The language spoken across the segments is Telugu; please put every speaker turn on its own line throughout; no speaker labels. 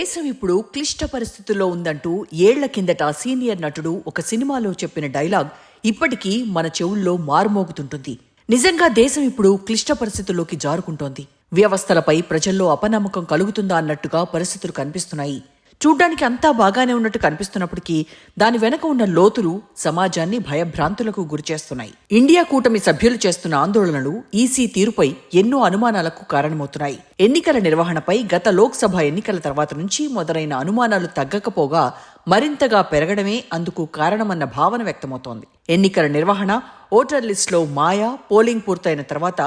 దేశం ఇప్పుడు క్లిష్ట పరిస్థితుల్లో ఉందంటూ ఏళ్ళ కిందట సీనియర్ నటుడు ఒక సినిమాలో చెప్పిన డైలాగ్ ఇప్పటికీ మన చెవుల్లో మారుమోగుతుంటుంది. నిజంగా దేశం ఇప్పుడు క్లిష్ట పరిస్థితుల్లోకి జారుకుంటోంది. వ్యవస్థలపై ప్రజల్లో అపనమ్మకం కలుగుతుందా అన్నట్టుగా పరిస్థితులు కనిపిస్తున్నాయి. చూడ్డానికి అంతా బాగానే ఉన్నట్టు కనిపిస్తున్నప్పటికీ దాని వెనక ఉన్న లోతులు సమాజాన్ని భయభ్రాంతులకు గురిచేస్తున్నాయి ఇండియా కూటమి సభ్యులు చేస్తున్న ఆందోళనలు ఈసీ తీరుపై ఎన్నో అనుమానాలకు కారణమవుతున్నాయి. ఎన్నికల నిర్వహణపై గత లోక్సభ ఎన్నికల తర్వాత నుంచి మొదలైన అనుమానాలు తగ్గకపోగా మరింతగా పెరగడమే అందుకు కారణమన్న భావన వ్యక్తమవుతోంది. ఎన్నికల నిర్వహణ ఓటర్ లిస్టులో మాయా పోలింగ్ పూర్తయిన తర్వాత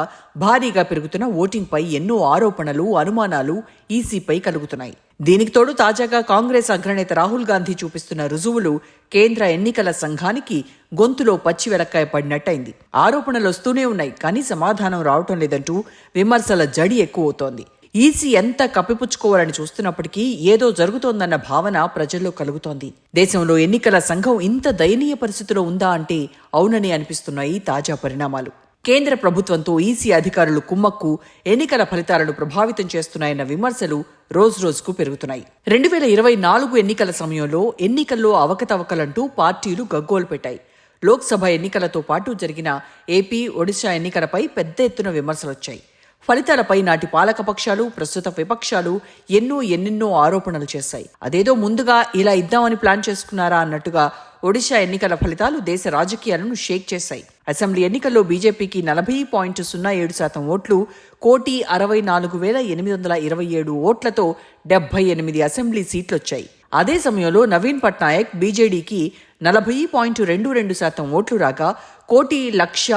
భారీగా పెరుగుతున్న ఓటింగ్పై ఎన్నో ఆరోపణలు అనుమానాలు ఈసీపై కలుగుతున్నాయి. దీనికి తోడు తాజాగా కాంగ్రెస్ అగ్రనేత రాహుల్ గాంధీ చూపిస్తున్న రుజువులు కేంద్ర ఎన్నికల సంఘానికి గొంతులో పచ్చి వెలక్కాయ పడినట్టయింది. ఆరోపణలు వస్తూనే ఉన్నాయి కానీ సమాధానం రావటం లేదంటూ విమర్శల జడి ఎక్కువవుతోంది. ఈసీ ఎంత కప్పిపుచ్చుకోవాలని చూస్తున్నప్పటికీ ఏదో జరుగుతోందన్న భావన ప్రజల్లో కలుగుతోంది. దేశంలో ఎన్నికల సంఘం ఇంత దయనీయ పరిస్థితిలో ఉందా అంటే అవునని అనిపిస్తున్నాయి తాజా పరిణామాలు. కేంద్ర ప్రభుత్వంతో ఈసీ అధికారులు కుమ్మక్కు ఎన్నికల ఫలితాలను ప్రభావితం చేస్తున్నాయన్న విమర్శలు రోజురోజుకు పెరుగుతున్నాయి. రెండు వేల ఇరవై నాలుగు ఎన్నికల సమయంలో ఎన్నికల్లో అవకతవకలంటూ పార్టీలు గగ్గోలు పెట్టాయి. లోక్సభ ఎన్నికలతో పాటు జరిగిన ఏపీ ఒడిశా ఎన్నికలపై పెద్ద ఎత్తున విమర్శలొచ్చాయి. ఫలితాలపై నాటి పాలకపక్షాలు ప్రస్తుత విపక్షాలు ఎన్నో ఎన్నెన్నో ఆరోపణలు చేశాయి. అదేదో ముందుగా ఇలా ఇద్దామని ప్లాన్ చేసుకున్నారా అన్నట్టుగా ఒడిశా ఎన్నికల ఫలితాలు దేశ రాజకీయాలను షేక్ చేశాయి. అసెంబ్లీ ఎన్నికల్లో బీజేపీకి నలభై పాయింట్ సున్నా ఏడు శాతం ఓట్లు కోటి అరవై నాలుగు వేల ఎనిమిది వందల ఇరవై ఏడు ఓట్లతో డెబ్బై ఎనిమిది అసెంబ్లీ సీట్లొచ్చాయి. అదే సమయంలో నవీన్ పట్నాయక్ బీజేడీకి నలభై పాయింట్ రెండు రెండు శాతం ఓట్లు రాగా కోటి లక్ష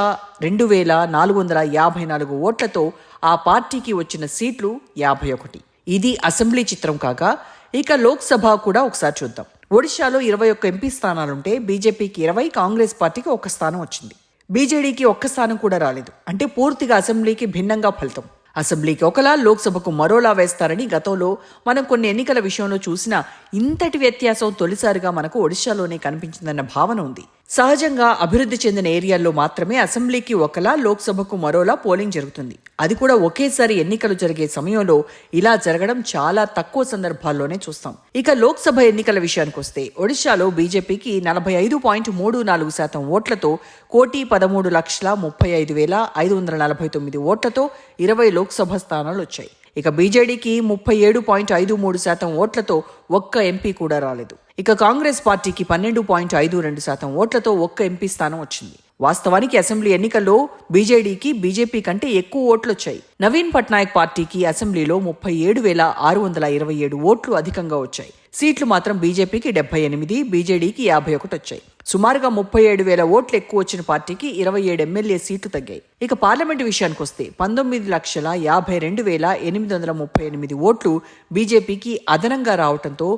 రెండు వేల నాలుగు వందల యాభై నాలుగు ఓట్లతో ఆ పార్టీకి వచ్చిన సీట్లు యాభై ఒకటి. ఇది అసెంబ్లీ చిత్రం కాగా ఇక లోక్సభ కూడా ఒకసారి చూద్దాం. ఒడిశాలో ఇరవై ఒక్క ఎంపీ స్థానాలుంటే బీజేపీకి ఇరవై కాంగ్రెస్ పార్టీకి ఒక్క స్థానం వచ్చింది. బీజేడీకి ఒక్క స్థానం కూడా రాలేదు. అంటే పూర్తిగా అసెంబ్లీకి భిన్నంగా ఫలితం. అసెంబ్లీకి ఒకలా లోక్సభకు మరోలా వేస్తారని గతంలో మనం కొన్ని ఎన్నికల విషయంలో చూసిన ఇంతటి వ్యత్యాసం తొలిసారిగా మనకు ఒడిశాలోనే కనిపించిందన్న భావన ఉంది. సహజంగా అభివృద్ధి చెందిన ఏరియాల్లో మాత్రమే అసెంబ్లీకి ఒకలా లోక్సభకు మరోలా పోలింగ్ జరుగుతుంది. అది కూడా ఒకేసారి ఎన్నికలు జరిగే సమయంలో ఇలా జరగడం చాలా తక్కువ సందర్భాల్లోనే చూస్తాం. ఇక లోక్సభ ఎన్నికల విషయానికి వస్తే ఒడిశాలో బీజేపీకి నలభై ఐదు పాయింట్ మూడు నాలుగు శాతం ఓట్లతో కోటి పదమూడు లక్షల ముప్పై ఐదు వేల ఐదు వందల నలభై తొమ్మిది ఓట్లతో ఇరవై లోక్సభ స్థానాలు వచ్చాయి. ఇక బీజేడీకి ముప్పై ఏడు పాయింట్ ఐదు మూడు శాతం ఓట్లతో ఒక్క ఎంపీ కూడా రాలేదు. ఇక కాంగ్రెస్ పార్టీకి పన్నెండు పాయింట్ ఐదు రెండు శాతం ఓట్లతో ఒక్క ఎంపీ స్థానం వచ్చింది. వాస్తవానికి అసెంబ్లీ ఎన్నికల్లో బీజేడీకి బీజేపీ కంటే ఎక్కువ ఓట్లు వచ్చాయి నవీన్ పట్నాయక్ పార్టీకి అసెంబ్లీలో ముప్పై ఏడు వేల ఆరు వందల ఇరవై ఏడు ఓట్లు అధికంగా వచ్చాయి. సీట్లు మాత్రం బీజేపీకి డెబ్బై ఎనిమిది బీజేడీకి యాభై ఒకటి వచ్చాయి. సుమారుగా ముప్పై ఏడు వేల ఓట్లు ఎక్కువ వచ్చిన పార్టీకి ఇరవై ఏడు ఎమ్మెల్యే సీట్లు తగ్గాయి. ఇక పార్లమెంటు విషయానికి వస్తే పంతొమ్మిది లక్షల యాభై రెండు వేల ఎనిమిది వందల ముప్పై ఎనిమిది ఓట్లు బీజేపీకి అదనంగా రావడంతో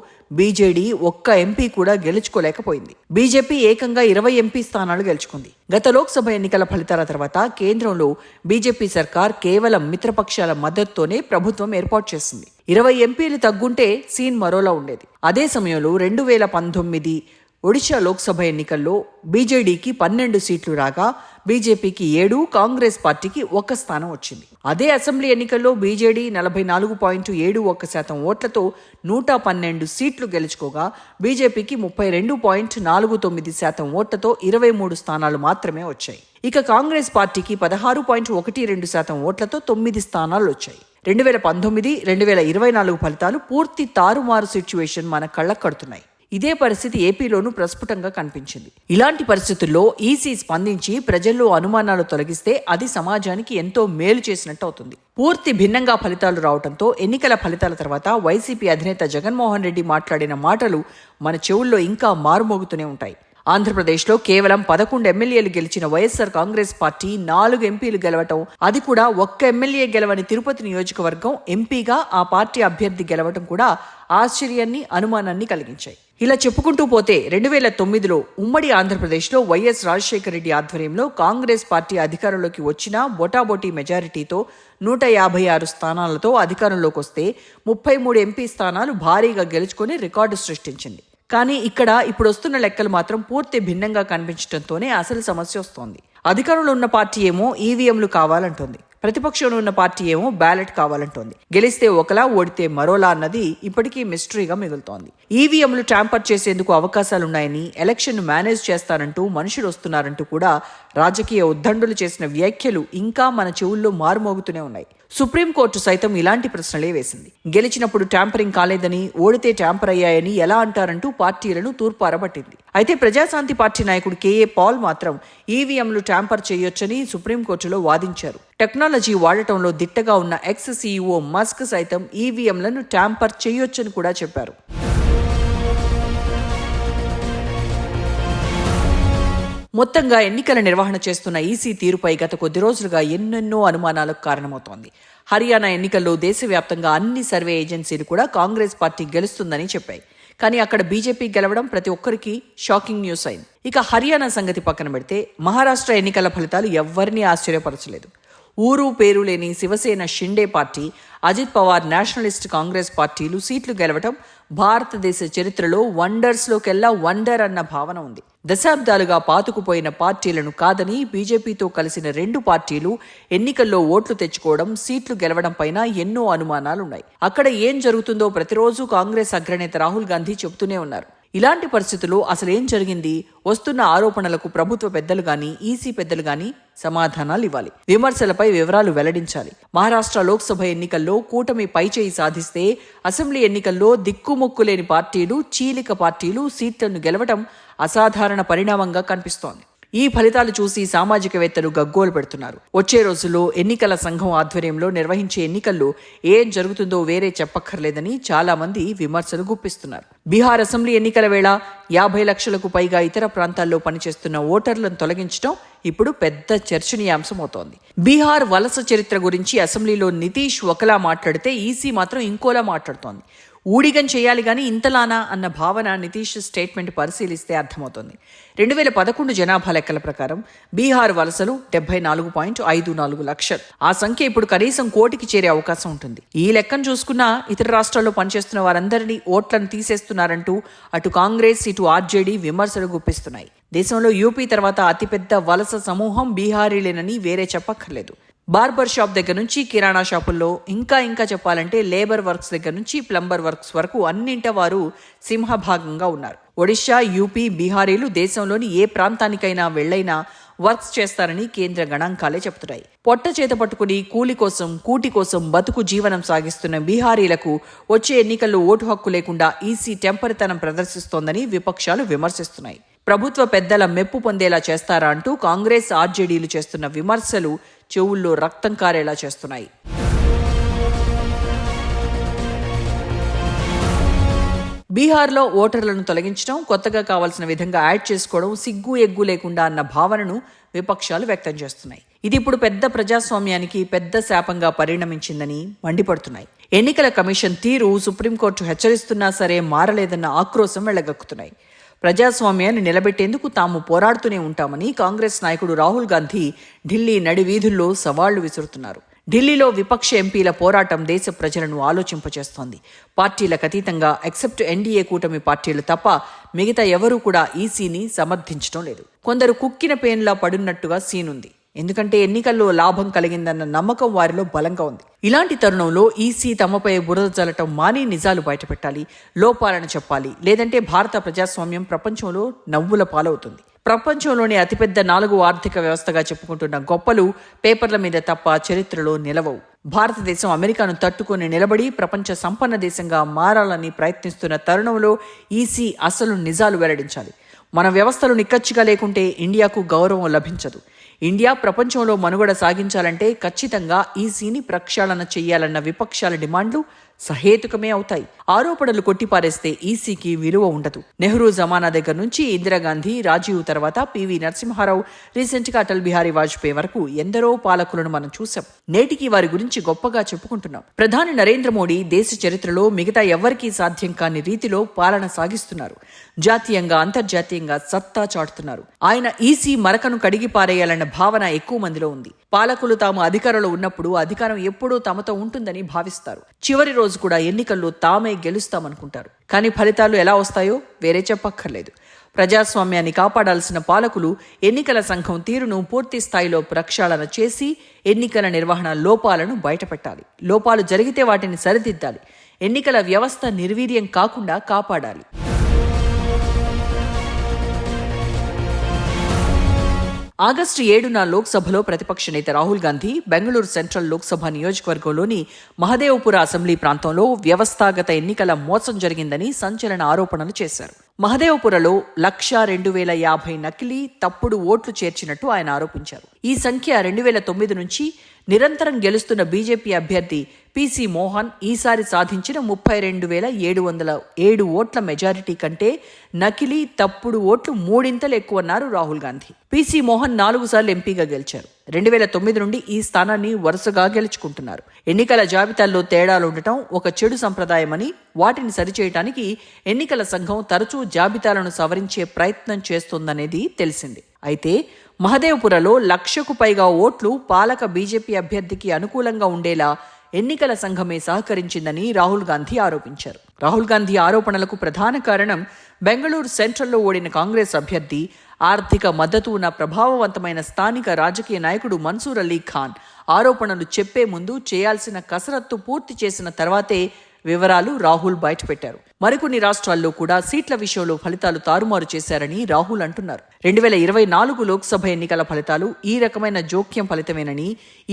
బీజేడీ ఒక్క ఎంపీ కూడా గెలుచుకోలేకపోయింది. బీజేపీ ఏకంగా ఇరవై ఎంపీ స్థానాలు గెలుచుకుంది. గత లోక్సభ ఎన్నికల ఫలితాల తర్వాత కేంద్రంలో బీజేపీ సర్కార్ కేవలం మిత్రపక్షాల మద్దతుతోనే ప్రభుత్వం ఏర్పాటు చేసింది. ఇరవై ఎంపీలు తగ్గుంటే సీన్ మరోలా ఉండేది. అదే సమయంలో రెండు వేల పంతొమ్మిది ఒడిశా లోక్సభ ఎన్నికల్లో బీజేడీకి పన్నెండు సీట్లు రాగా బీజేపీకి ఏడు కాంగ్రెస్ పార్టీకి ఒక్క స్థానం వచ్చింది. అదే అసెంబ్లీ ఎన్నికల్లో బీజేడీ నలభై నాలుగు పాయింట్ ఏడు ఒక్క శాతం ఓట్లతో నూట పన్నెండు సీట్లు గెలుచుకోగా బీజేపీకి ముప్పై రెండు పాయింట్ నాలుగు తొమ్మిది శాతం ఓట్లతో ఇరవై మూడు స్థానాలు మాత్రమే వచ్చాయి. ఇక కాంగ్రెస్ పార్టీకి పదహారు పాయింట్ ఒకటి రెండు శాతం ఓట్లతో తొమ్మిది స్థానాలు వచ్చాయి. రెండు వేల పంతొమ్మిది రెండు వేల ఇరవై నాలుగు ఫలితాలు పూర్తి తారుమారు సిచ్యువేషన్ మన కళ్ళకు కడుతున్నాయి. ఇదే పరిస్థితి ఏపీలోనూ ప్రస్ఫుటంగా కనిపించింది. ఇలాంటి పరిస్థితుల్లో ఈసీ స్పందించి ప్రజల్లో అనుమానాలు తొలగిస్తే అది సమాజానికి ఎంతో మేలు చేసినట్టు అవుతుంది. పూర్తి భిన్నంగా ఫలితాలు రావడంతో ఎన్నికల ఫలితాల తర్వాత వైసీపీ అధినేత జగన్మోహన్ రెడ్డి మాట్లాడిన మాటలు మన చెవుల్లో ఇంకా మారుమోగుతూనే ఉంటాయి. ఆంధ్రప్రదేశ్లో కేవలం పదకొండు ఎమ్మెల్యేలు గెలిచిన వైఎస్ఆర్ కాంగ్రెస్ పార్టీ నాలుగు ఎంపీలు గెలవటం అది కూడా ఒక్క ఎమ్మెల్యే గెలవని తిరుపతి నియోజకవర్గం ఎంపీగా ఆ పార్టీ అభ్యర్థి గెలవటం కూడా ఆశ్చర్యాన్ని అనుమానాన్ని కలిగించాయి. ఇలా చెప్పుకుంటూ పోతే రెండు వేల తొమ్మిదిలో ఉమ్మడి ఆంధ్రప్రదేశ్లో వైఎస్ రాజశేఖర రెడ్డి ఆధ్వర్యంలో కాంగ్రెస్ పార్టీ అధికారంలోకి వచ్చిన బొటాబొటీ మెజారిటీతో నూట యాభై ఆరు స్థానాలతో అధికారంలోకి వస్తే ముప్పై మూడు ఎంపీ స్థానాలు భారీగా గెలుచుకొని రికార్డు సృష్టించింది. కానీ ఇక్కడ ఇప్పుడు వస్తున్న లెక్కలు మాత్రం పూర్తి భిన్నంగా కనిపించడంతోనే అసలు సమస్య వస్తోంది. అధికారంలో ఉన్న పార్టీ ఏమో ఈవీఎంలు కావాలంటోంది. ప్రతిపక్షంలో ఉన్న పార్టీ ఏమో బ్యాలెట్ కావాలంటోంది. గెలిస్తే ఒకలా ఓడితే మరోలా అన్నది ఇప్పటికీ మిస్టరీగా మిగులుతోంది. ఈవీఎంలు ట్యాంపర్ చేసేందుకు అవకాశాలున్నాయని ఎలక్షన్ మేనేజ్ చేస్తానంటూ మనుషులు వస్తున్నారంటూ కూడా రాజకీయ ఉద్దండులు చేసిన వ్యాఖ్యలు ఇంకా మన చెవుల్లో మారుమోగుతూనే ఉన్నాయి. సుప్రీంకోర్టు సైతం ఇలాంటి ప్రశ్నలే వేసింది. గెలిచినప్పుడు ట్యాంపరింగ్ కాలేదని ఓడితే ట్యాంపర్ అయ్యాయని ఎలా అంటారంటూ పార్టీలను తూర్పారబట్టింది. అయితే ప్రజాశాంతి పార్టీ నాయకుడు కేఏ పాల్ మాత్రం ఈవీఎంలు ట్యాంపర్ చేయొచ్చని సుప్రీంకోర్టులో వాదించారు. టెక్నాలజీ వాడటంలో దిట్టగా ఉన్న ఎక్స్ సీఈఓ మస్క్ సైతం ఈవీఎంలను ట్యాంపర్ చేయొచ్చని కూడా చెప్పారు. మొత్తంగా ఎన్నికల నిర్వహణ చేస్తున్న ఈసీ తీరుపై గత కొద్ది రోజులుగా ఎన్నెన్నో అనుమానాలకు కారణమవుతోంది. హర్యానా ఎన్నికల్లో దేశవ్యాప్తంగా అన్ని సర్వే ఏజెన్సీలు కూడా కాంగ్రెస్ పార్టీ గెలుస్తుందని చెప్పాయి. కానీ అక్కడ బీజేపీ గెలవడం ప్రతి ఒక్కరికి షాకింగ్ న్యూస్ అయింది. ఇక హర్యానా సంగతి పక్కన పెడితే మహారాష్ట్ర ఎన్నికల ఫలితాలు ఎవ్వరినీ ఆశ్చర్యపరచలేదు. ఊరు పేరు లేని Shiv Sena Shinde party Ajit Pawar nationalist congress పార్టీలు సీట్లు గెలవటం భారతదేశ చరిత్రలో వండర్స్లోకెల్లా వండర్ అన్న భావన ఉంది. దశాబ్దాలుగా పాతుకుపోయిన పార్టీలను కాదని బీజేపీతో కలిసిన రెండు పార్టీలు ఎన్నికల్లో ఓట్లు తెచ్చుకోవడం సీట్లు గెలవడం పైన ఎన్నో అనుమానాలున్నాయి. అక్కడ ఏం జరుగుతుందో ప్రతిరోజు కాంగ్రెస్ అగ్రనేత రాహుల్ గాంధీ చెబుతూనే ఉన్నారు. ఇలాంటి పరిస్థితుల్లో అసలు ఏం జరిగింది? వస్తున్న ఆరోపణలకు ప్రభుత్వ పెద్దలు గాని ఈసీ పెద్దలు గాని సమాధానాలు ఇవ్వాలి. విమర్శలపై వివరాలు వెల్లడించాలి. మహారాష్ట్ర లోక్సభ ఎన్నికల్లో కూటమి పైచేయి సాధిస్తే అసెంబ్లీ ఎన్నికల్లో దిక్కుముక్కులేని పార్టీలు చీలిక పార్టీలు సీట్లను గెలవటం అసాధారణ పరిణామంగా కనిపిస్తోంది. ఈ ఫలితాలు చూసి సామాజికవేత్తలు గగ్గోలు పెడుతున్నారు. వచ్చే రోజుల్లో ఎన్నికల సంఘం ఆధ్వర్యంలో నిర్వహించే ఎన్నికల్లో ఏం జరుగుతుందో వేరే చెప్పక్కర్లేదని చాలా మంది విమర్శలు గుప్పిస్తున్నారు. బీహార్ అసెంబ్లీ ఎన్నికల వేళ యాభై లక్షలకు పైగా ఇతర ప్రాంతాల్లో పనిచేస్తున్న ఓటర్లను తొలగించడం ఇప్పుడు పెద్ద చర్చనీయాంశమవుతోంది. బీహార్ వలస చరిత్ర గురించి అసెంబ్లీలో నితీష్ ఒకలా మాట్లాడితే ఈసీ మాత్రం ఇంకోలా మాట్లాడుతోంది. ఊడిగం చేయాలి కానీ ఇంతలానా అన్న భావన నితీష్ స్టేట్మెంట్ పరిశీలిస్తే అర్థమవుతుంది. రెండు వేల పదకొండు జనాభా లెక్కల ప్రకారం బీహార్ వలసలు డెబ్బై నాలుగు పాయింట్ ఐదు నాలుగు లక్షలు. ఆ సంఖ్య ఇప్పుడు కనీసం కోటికి చేరే అవకాశం ఉంటుంది. ఈ లెక్కను చూసుకున్నా ఇతర రాష్ట్రాల్లో పనిచేస్తున్న వారందరినీ ఓట్లను తీసేస్తున్నారంటూ అటు కాంగ్రెస్ ఇటు ఆర్జేడీ విమర్శలు గుప్పిస్తున్నాయి. దేశంలో యూపీ తర్వాత అతిపెద్ద వలస సమూహం బీహారీలేనని వేరే చెప్పక్కర్లేదు. బార్బర్ షాప్ దగ్గర నుంచి కిరాణా షాపుల్లో ఇంకా ఇంకా చెప్పాలంటే లేబర్ వర్క్స్ దగ్గర నుంచి ప్లంబర్ వర్క్స్ వరకు అన్నింట వారు సింహభాగంగా ఉన్నారు. ఒడిషా యూపీ బీహారీలు దేశంలోని ఏ ప్రాంతానికైనా వెళ్ళైనా వర్క్స్ చేస్తారని కేంద్ర గణాంకాలే చెబుతున్నాయి. పొట్ట చేత పట్టుకుని కూలి కోసం కూటి కోసం బతుకు జీవనం సాగిస్తున్న బీహారీలకు వచ్చే ఎన్నికల్లో ఓటు హక్కు లేకుండా ఈసీ టెంపరితనం ప్రదర్శిస్తోందని విపక్షాలు విమర్శిస్తున్నాయి. ప్రభుత్వ పెద్దల మెప్పు పొందేలా చేస్తారా అంటూ కాంగ్రెస్ ఆర్జేడీలు చేస్తున్న విమర్శలు చెవుల్లో రక్తం కారేలా చేస్తున్నాయి. బీహార్లో ఓటర్లను తొలగించడం కొత్తగా కావాల్సిన విధంగా యాడ్ చేసుకోవడం సిగ్గు ఎగ్గు లేకుండా అన్న భావనను విపక్షాలు వ్యక్తం చేస్తున్నాయి. ఇది ఇప్పుడు పెద్ద ప్రజాస్వామ్యానికి పెద్ద శాపంగా పరిణమించిందని మండిపడుతున్నాయి. ఎన్నికల కమిషన్ తీరు సుప్రీంకోర్టు హెచ్చరిస్తున్నా సరే మారలేదన్న ఆక్రోశం వెళ్ళగక్కుతున్నాయి. ప్రజాస్వామ్యాన్ని నిలబెట్టేందుకు తాము పోరాడుతూనే ఉంటామని కాంగ్రెస్ నాయకుడు రాహుల్ గాంధీ ఢిల్లీ నడివీధుల్లో సవాళ్ళు విసురుతున్నారు. ఢిల్లీలో విపక్ష ఎంపీల పోరాటం దేశ ప్రజలను ఆలోచింపచేస్తోంది పార్టీలకు అతీతంగా ఎక్సెప్ట్ ఎన్డీఏ కూటమి పార్టీలు తప్ప మిగతా ఎవరూ కూడా ఈసీని సమర్థించడం లేదు. కొందరు కుక్కిన పేన్లా పడున్నట్టుగా సీనుంది. ఎందుకంటే ఎన్నికల్లో లాభం కలిగిందన్న నమ్మకం వారిలో బలంగా ఉంది. ఇలాంటి తరుణంలో ఈసీ తమపై బురద జల్లటం మాని నిజాలు బయటపెట్టాలి. లోపాలను చెప్పాలి. లేదంటే భారత ప్రజాస్వామ్యం ప్రపంచంలో నవ్వుల పాలవుతుంది. ప్రపంచంలోని అతిపెద్ద నాలుగు ఆర్థిక వ్యవస్థగా చెప్పుకుంటున్న గొప్పలు పేపర్ల మీద తప్ప చరిత్రలో నిలవవు. భారతదేశం అమెరికాను తట్టుకొని నిలబడి ప్రపంచ సంపన్న దేశంగా మారాలని ప్రయత్నిస్తున్న తరుణంలో ఈసీ అసలు నిజాలు వెల్లడించాలి. మన వ్యవస్థలు నిక్కచ్చిగా లేకుంటే ఇండియాకు గౌరవం లభించదు. ఇండియా ప్రపంచంలో మనుగడ సాగించాలంటే ఖచ్చితంగా ఈసీని ప్రక్షాళన చేయాలన్న విపక్షాల డిమాండ్లు సహేతుకమే అవుతాయి. ఆరోపణలు కొట్టిపారేస్తే ఈసీకి విలువ ఉండదు. నెహ్రూ జమానా దగ్గర నుంచి ఇందిరాగాంధీ రాజీవ్ తర్వాత పివి నరసింహారావు రీసెంట్గా అటల్ బిహారీ వాజ్పేయి వరకు ఎందరో పాలకులను మనం చూసాం నేటికి వారి గురించి గొప్పగా చెప్పుకుంటున్నాం. ప్రధాని నరేంద్ర మోడీ దేశ చరిత్రలో మిగతా ఎవ్వరికీ సాధ్యం కాని రీతిలో పాలన సాగిస్తున్నారు. జాతీయంగా అంతర్జాతీయంగా సత్తా చాటుతున్నారు. ఆయన ఈసీ మరకను కడిగి పారేయాలన్న భావన ఎక్కువ మందిలో ఉంది. పాలకులు తాము అధికారంలో ఉన్నప్పుడు అధికారం ఎప్పుడూ తమతో ఉంటుందని భావిస్తారు. చివరి రోజు కూడా ఎన్నికల్లో తామే గెలుస్తామనుకుంటారు. కానీ ఫలితాలు ఎలా వస్తాయో వేరే చెప్పక్కర్లేదు. ప్రజాస్వామ్యాన్ని కాపాడాల్సిన పాలకులు ఎన్నికల సంఘం తీరును పూర్తి స్థాయిలో ప్రక్షాళన చేసి ఎన్నికల నిర్వహణ లోపాలను బయటపెట్టాలి. లోపాలు జరిగితే వాటిని సరిదిద్దాలి. ఎన్నికల వ్యవస్థ నిర్వీర్యం కాకుండా కాపాడాలి. ఆగస్టు ఏడున లోక్సభలో ప్రతిపక్ష నేత రాహుల్ గాంధీ బెంగళూరు సెంట్రల్ లోక్సభ నియోజకవర్గంలోని మహదేవపుర అసెంబ్లీ ప్రాంతంలో వ్యవస్థాగత ఎన్నికల మోసం జరిగిందని సంచలన ఆరోపణలు చేశారు. మహదేవపురలో లక్ష రెండు వేల యాభై నకిలీ తప్పుడు ఓట్లు చేర్చినట్టు ఆయన ఆరోపించారు. ఈ సంఖ్య రెండు వేల తొమ్మిది నుంచి నిరంతరం గెలుస్తున్న బీజేపీ అభ్యర్థి పిసి మోహన్ ఈసారి సాధించిన ముప్పై రెండు వేల ఏడు వందల ఏడు ఓట్ల మెజారిటీ కంటే నకిలీ తప్పుడు ఓట్లు మూడింతలు ఎక్కువన్నారు రాహుల్ గాంధీ. పిసి మోహన్ నాలుగు సార్లు ఎంపీగా గెలిచారు. రెండు వేల తొమ్మిది నుండి ఈ స్థానాన్ని వరుసగా గెలుచుకుంటున్నారు. ఎన్నికల జాబితాల్లో తేడాలుండటం ఒక చెడు సంప్రదాయమని వాటిని సరిచేయటానికి ఎన్నికల సంఘం తరచూ జాబితాలను సవరించే ప్రయత్నం చేస్తోందనేది తెలిసింది. అయితే మహదేవ్పురలో లక్షకు పైగా ఓట్లు పాలక బీజేపీ అభ్యర్థికి అనుకూలంగా ఉండేలా ఎన్నికల సంఘమే సహకరించిందని రాహుల్ గాంధీ ఆరోపించారు. రాహుల్ గాంధీ ఆరోపణలకు ప్రధాన కారణం బెంగళూరు సెంట్రల్లో ఓడిన కాంగ్రెస్ అభ్యర్థి ఆర్థిక మద్దతు ఉన్న ప్రభావవంతమైన స్థానిక రాజకీయ నాయకుడు మన్సూర్ అలీ ఖాన్ ఆరోపణలు చెప్పే ముందు చేయాల్సిన కసరత్తు పూర్తి చేసిన తర్వాతే వివరాలు రాహుల్ బయటపెట్టారు మరికొన్ని రాష్ట్రాల్లో కూడా సీట్ల విషయంలో ఫలితాలు తారుమారు చేశారని రాహుల్ అంటున్నారు. రెండు వేల ఇరవై నాలుగు లోక్సభ ఎన్నికల ఫలితాలు ఈ రకమైన జోక్యం ఫలితమేనని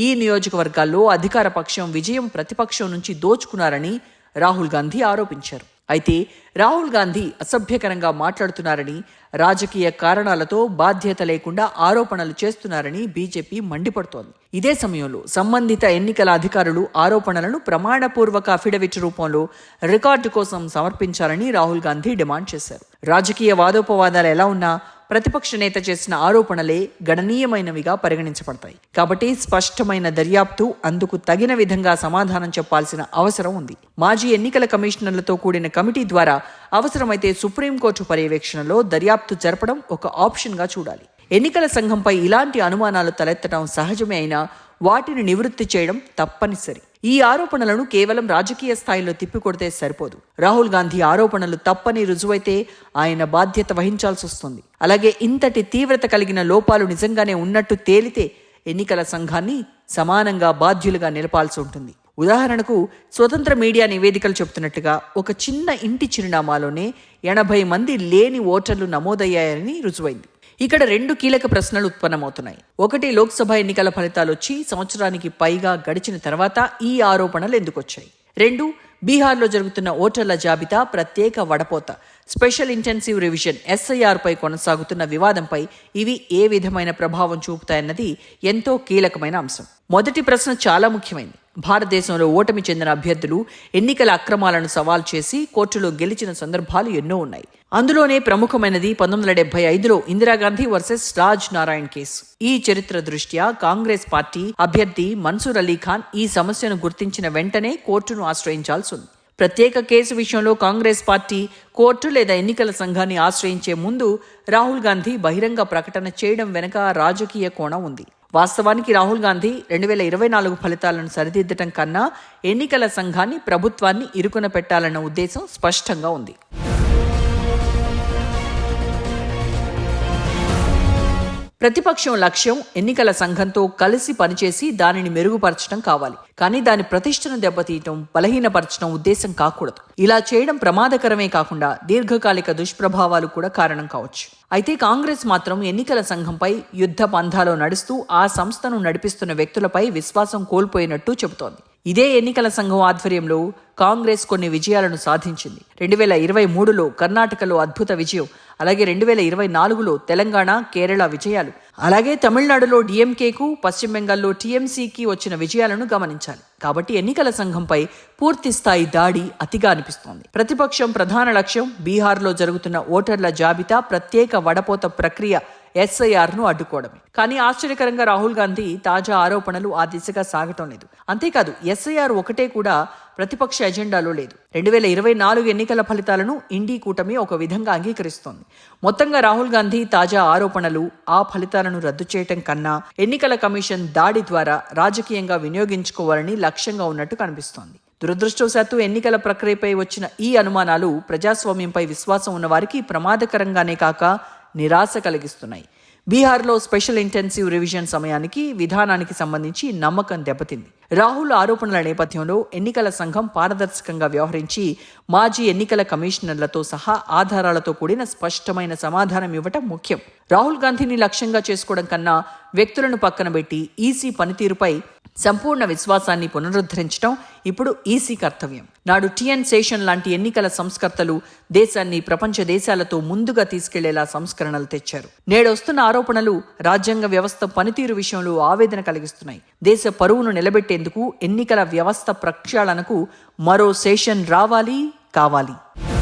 ఈ నియోజకవర్గాల్లో అధికార పక్షం విజయం ప్రతిపక్షం నుంచి దోచుకున్నారని రాహుల్ గాంధీ ఆరోపించారు. అయితే రాహుల్ గాంధీ అసభ్యకరంగా మాట్లాడుతున్నారని రాజకీయ కారణాలతో బాధ్యత లేకుండా ఆరోపణలు చేస్తున్నారని బీజేపీ మండిపడుతోంది. ఇదే సమయంలో సంబంధిత ఎన్నికల అధికారులు ఆరోపణలను ప్రమాణపూర్వక అఫిడవిట్ రూపంలో రికార్డు కోసం సమర్పించాలని రాహుల్ గాంధీ డిమాండ్ చేశారు. రాజకీయ వాదోపవాదాలు ఎలా ఉన్నా ప్రతిపక్ష నేత చేసిన ఆరోపణలే గణనీయమైనవిగా పరిగణించబడతాయి. కాబట్టి స్పష్టమైన దర్యాప్తు అందుకు తగిన విధంగా సమాధానం చెప్పాల్సిన అవసరం ఉంది. మాజీ ఎన్నికల కమిషనర్లతో కూడిన కమిటీ ద్వారా అవసరమైతే సుప్రీంకోర్టు పర్యవేక్షణలో దర్యాప్తు జరపడం ఒక ఆప్షన్గా చూడాలి. ఎన్నికల సంఘంపై ఇలాంటి అనుమానాలు తలెత్తడం సహజమే అయినా వాటిని నివృత్తి చేయడం తప్పనిసరి. ఈ ఆరోపణలను కేవలం రాజకీయ స్థాయిలో తిప్పికొడితే సరిపోదు. రాహుల్ గాంధీ ఆరోపణలు తప్పని రుజువైతే ఆయన బాధ్యత వహించాల్సి వస్తుంది అలాగే ఇంతటి తీవ్రత కలిగిన లోపాలు నిజంగానే ఉన్నట్టు తేలితే ఎన్నికల సంఘాన్ని సమానంగా బాధ్యులుగా నిలపాల్సి ఉంటుంది ఉదాహరణకు స్వతంత్ర మీడియా నివేదికలు చెబుతున్నట్టుగా ఒక చిన్న ఇంటి చిరునామాలోనే ఎనభై మంది లేని ఓటర్లు నమోదయ్యాయని రుజువైంది. ఇక్కడ రెండు కీలక ప్రశ్నలు ఉత్పన్నమవుతున్నాయి. ఒకటి లోక్సభ ఎన్నికల ఫలితాలు వచ్చి సంవత్సరానికి పైగా గడిచిన తర్వాత ఈ ఆరోపణలు ఎందుకు వచ్చాయి రెండు బీహార్లో జరుగుతున్న ఓటర్ల జాబితా ప్రత్యేక వడపోత. స్పెషల్ ఇంటెన్సివ్ రివిజన్ ఎస్ఐఆర్ పై కొనసాగుతున్న వివాదంపై ఇవి ఏ విధమైన ప్రభావం చూపుతాయన్నది ఎంతో కీలకమైన అంశం. మొదటి ప్రశ్న చాలా ముఖ్యమైనది భారతదేశంలో ఓటమి చెందిన అభ్యర్థులు ఎన్నికల అక్రమాలను సవాల్ చేసి కోర్టులో గెలిచిన సందర్భాలు ఎన్నో ఉన్నాయి. అందులోనే ప్రముఖమైనది పంతొమ్మిది వందల డెబ్బై ఐదులో ఇందిరాగాంధీ వర్సెస్ రాజ్ నారాయణ్ కేసు. ఈ చరిత్ర దృష్ట్యా కాంగ్రెస్ పార్టీ అభ్యర్థి మన్సూర్ అలీ ఖాన్ ఈ సమస్యను గుర్తించిన వెంటనే కోర్టును ఆశ్రయించాల్సి ఉంది. ప్రత్యేక కేసు విషయంలో కాంగ్రెస్ పార్టీ కోర్టు లేదా ఎన్నికల సంఘాన్ని ఆశ్రయించే ముందు రాహుల్ గాంధీ బహిరంగ ప్రకటన చేయడం వెనుక రాజకీయ కోణం ఉంది. వాస్తవానికి రాహుల్ గాంధీ రెండు వేల ఇరవై నాలుగు ఫలితాలను సరిదిద్దటం కన్నా ఎన్నికల సంఘాన్ని ప్రభుత్వాన్ని ఇరుకున పెట్టాలన్న ఉద్దేశం స్పష్టంగా ఉంది. ప్రతిపక్షం లక్ష్యం ఎన్నికల సంఘంతో కలిసి పనిచేసి దానిని మెరుగుపరచడం కావాలి. కానీ దాని ప్రతిష్టను దెబ్బతీయటం బలహీనపరచడం ఉద్దేశం కాకూడదు. ఇలా చేయడం ప్రమాదకరమే కాకుండా దీర్ఘకాలిక దుష్ప్రభావాలు కూడా కారణం కావచ్చు. అయితే కాంగ్రెస్ మాత్రం ఎన్నికల సంఘంపై యుద్ధ పంధాలో నడుస్తూ ఆ సంస్థను నడిపిస్తున్న వ్యక్తులపై విశ్వాసం కోల్పోయినట్టు చెబుతోంది. ఇదే ఎన్నికల సంఘం ఆధ్వర్యంలో కాంగ్రెస్ కొన్ని విజయాలను సాధించింది. రెండు వేల ఇరవై మూడులో కర్ణాటకలో అద్భుత విజయం అలాగే రెండు వేల ఇరవై నాలుగులో తెలంగాణ కేరళ విజయాలు. అలాగే తమిళనాడులో డిఎంకేకు పశ్చిమ బెంగాల్లో టీఎంసీకి వచ్చిన విజయాలను గమనించాలి. కాబట్టి ఎన్నికల సంఘంపై పూర్తి స్థాయి దాడి అతిగా అనిపిస్తోంది. ప్రతిపక్షం ప్రధాన లక్ష్యం బీహార్లో జరుగుతున్న ఓటర్ల జాబితా ప్రత్యేక వడపోత ప్రక్రియ ఎస్ఐఆర్ను అడ్డుకోవడమే. కానీ ఆశ్చర్యకరంగా రాహుల్ గాంధీ తాజా ఆరోపణలు ఆ దిశగా సాగటం లేదు. అంతేకాదు ఎస్ఐఆర్ ఒకటే కూడా ప్రతిపక్ష ఎజెండాలో లేదు. రెండు వేల ఇరవై నాలుగు ఎన్నికల ఫలితాలను ఇండీ కూటమి ఒక విధంగా అంగీకరిస్తోంది. మొత్తంగా రాహుల్ గాంధీ తాజా ఆరోపణలు ఆ ఫలితాలను రద్దు చేయటం కన్నా ఎన్నికల కమిషన్ దాడి ద్వారా రాజకీయంగా వినియోగించుకోవాలని లక్ష్యంగా ఉన్నట్టు కనిపిస్తోంది. దురదృష్టవశాత్తు ఎన్నికల ప్రక్రియపై వచ్చిన ఈ అనుమానాలు ప్రజాస్వామ్యంపై విశ్వాసం ఉన్న వారికి ప్రమాదకరంగానే కాక నిరాశ కలిగిస్తున్నాయి. బీహార్లో స్పెషల్ ఇంటెన్సివ్ రివిజన్ సమయానికి విధానానికి సంబంధించి నమ్మకం దెబ్బతింది. రాహుల్ ఆరోపణల నేపథ్యంలో ఎన్నికల సంఘం పారదర్శకంగా వ్యవహరించి మాజీ ఎన్నికల కమిషనర్లతో సహా ఆధారాలతో కూడిన స్పష్టమైన సమాధానం ఇవ్వటం ముఖ్యం. రాహుల్ గాంధీని లక్ష్యంగా చేసుకోవడం కన్నా వ్యక్తులను పక్కన పెట్టి ఈసీ పనితీరుపై సంపూర్ణ విశ్వాసాన్ని పునరుద్ధరించడం ఇప్పుడు ఈసీ కర్తవ్యం. నాడు టిఎన్ శేషన్ లాంటి ఎన్నికల సంస్కర్తలు దేశాన్ని ప్రపంచ దేశాలతో ముందుగా తీసుకెళ్ళేలా సంస్కరణలు తెచ్చారు. నేడొస్తున్న ఆరోపణలు రాజ్యాంగ వ్యవస్థ పనితీరు విషయంలో ఆవేదన కలిగిస్తున్నాయి. దేశ పరువును నిలబెట్టేందుకు ఎన్నికల వ్యవస్థ ప్రక్షాళనకు మరో శేషన్ రావాలి కావాలి.